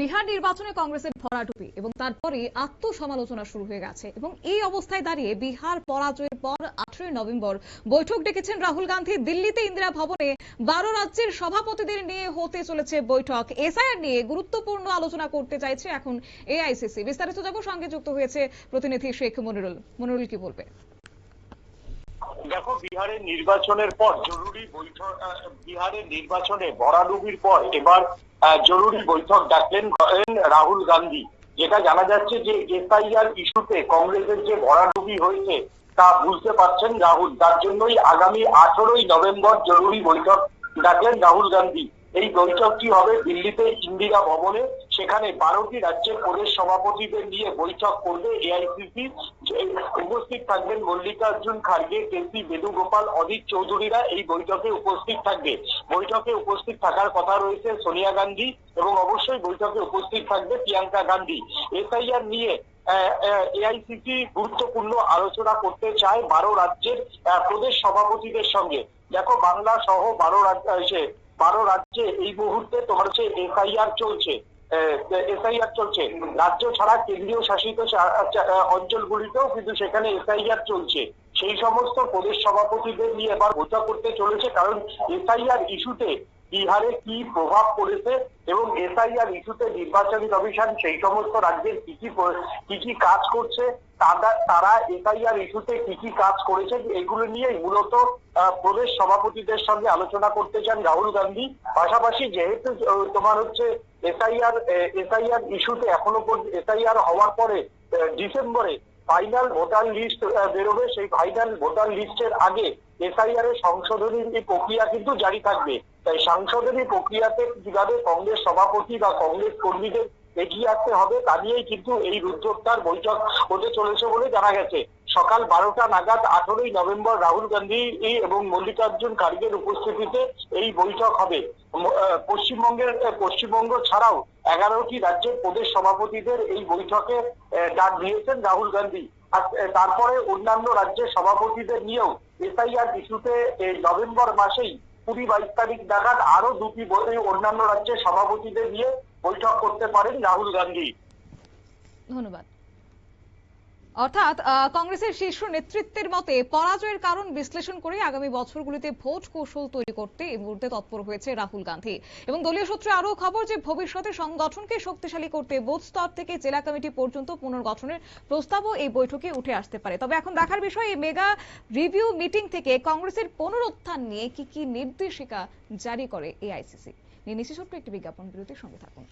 বিহার নির্বাচনে কংগ্রেসের ভরাডুবি এবং তারপরে আত্মসমালোচনা শুরু হয়ে গেছে এবং এই অবস্থায় দাঁড়িয়ে বিহার পরাজয়ের পর আঠেরোই নভেম্বর বৈঠক ডেকেছেন রাহুল গান্ধী। দিল্লিতে ইন্দিরা ভবনে বারো রাজ্যের সভাপতিদের নিয়ে হতে চলেছে বৈঠক। এসআইআর নিয়ে গুরুত্বপূর্ণ আলোচনা করতে চাইছে এখন এআইসিসি। বিস্তারিত যাব সঙ্গে যুক্ত হয়েছে প্রতিনিধি শেখ মনিরুল। মনিরুল, কি বলবে দেখো, বিহারের নির্বাচনের পর জরুরি বৈঠক বিহারের নির্বাচনে ভরাডুবির পর এবার জরুরি বৈঠক ডাকলেন রাহুল গান্ধী। যেটা জানা যাচ্ছে যে এসআইআর ইস্যুতে কংগ্রেসের যে ভরাডুবি হয়েছে, তা বুঝতে পারছেন রাহুল। তার জন্যই আগামী আঠারোই নভেম্বর জরুরি বৈঠক ডাকলেন রাহুল গান্ধী। এই বৈঠকটি হবে দিল্লিতে ইন্দিরা ভবনে। সেখানে বারোটি রাজ্যের প্রদেশ সভাপতিদের নিয়ে বৈঠক করবে এআইসিসি উপস্থিত থাকবেন মল্লিকার্জুন খার্গে কেসি বেণুগোপাল, অজিত চৌধুরীরা এই বৈঠকে উপস্থিত থাকবে। বৈঠকে উপস্থিত থাকার কথা রয়েছে সোনিয়া গান্ধী এবং অবশ্যই বৈঠকে উপস্থিত থাকবে প্রিয়াঙ্কা গান্ধী। এসআইআর নিয়ে এআইসিসি গুরুত্বপূর্ণ আলোচনা করতে চায় বারো রাজ্যের প্রদেশ সভাপতিদের সঙ্গে। দেখো, বাংলা সহ বারো রাজ্য বারো রাজ্যে এই মুহূর্তে তোমার হচ্ছে এসআইআর চলছে। এসআইআর চলছে। রাজ্য ছাড়া কেন্দ্রীয় শাসিত আহ, অঞ্চলগুলিতেও কিন্তু সেখানে এসআইআর চলছে। সেই সমস্ত প্রদেশ সভাপতিদের নিয়ে এবার বৈঠক করতে চলেছে কারণ এসআইআর ইস্যুতে বিহারে কি প্রভাব পড়েছে এবং এসআইআর ইস্যুতে নির্বাচনী কমিশন সেই সমস্ত রাজ্যের কি কি কি কি কাজ করছে তারা এসআইআর ইস্যুতে কি কি কাজ করেছে, এগুলো নিয়েই মূলত প্রদেশ সভাপতিদের সঙ্গে আলোচনা করতে চান রাহুল গান্ধী। পাশাপাশি যেহেতু তোমার হচ্ছে এসআইআর এসআইআর ইস্যুতে এখনও এসআইআর হওয়ার পরে ডিসেম্বরে ফাইনাল ভোটার লিস্ট বেরোবে। সেই ফাইনাল ভোটার লিস্টের আগে এসআইআর এর সংশোধনীর এই প্রক্রিয়া কিন্তু জারি থাকবে। তাই সংশোধনী প্রক্রিয়াতে কীভাবে কংগ্রেস সভাপতি বা কংগ্রেস কর্মীদের এগিয়ে আসতে হবে তা নিয়েই কিন্তু এই রুদ্ধোদ্ধার বৈঠক হতে চলেছে বলে জানা গেছে। সকাল বারোটা নাগাদ আঠারোই নভেম্বর রাহুল গান্ধী এবং মল্লিকার্জুন খার্গের উপস্থিতিতে এই বৈঠক হবে। পশ্চিমবঙ্গের পশ্চিমবঙ্গ ছাড়াও এগারোটি রাজ্যের প্রদেশ সভাপতিদের এই বৈঠকে ডাক দিয়েছেন রাহুল গান্ধী। আর তারপরে অন্যান্য রাজ্যের সভাপতিদের নিয়েও এসআইআর ইস্যুতে নভেম্বর মাসেই কুড়ি বাইশ তারিখ নাগাদ আরও দুটি অন্যান্য রাজ্যের সভাপতিদের নিয়ে বৈঠক করতে পারেন রাহুল গান্ধী। ধন্যবাদ। অর্থাৎ কংগ্রেসের শীর্ষ নেতৃত্বের মতে পরাজয়ের কারণ বিশ্লেষণ করে আগামী বছরগুলিতে ভোট কৌশল তৈরি করতে এই মুহূর্তে তৎপর হয়েছে রাহুল গান্ধী। এবং দলীয় সূত্রে আরও খবর যে ভবিষ্যতে সংগঠনকে শক্তিশালী করতে বুথ স্তর থেকে জেলা কমিটি পর্যন্ত পুনর্গঠনের প্রস্তাবও এই বৈঠকে উঠে আসতে পারে। তবে এখন দেখার বিষয়, এই মেগা রিভিউ মিটিং থেকে কংগ্রেসের পুনরুত্থান নিয়ে কি কি নির্দেশিকা জারি করে এআইসিসি? নিয়ে ছোট্ট একটি বিজ্ঞাপন বিরতির সঙ্গে থাকুন।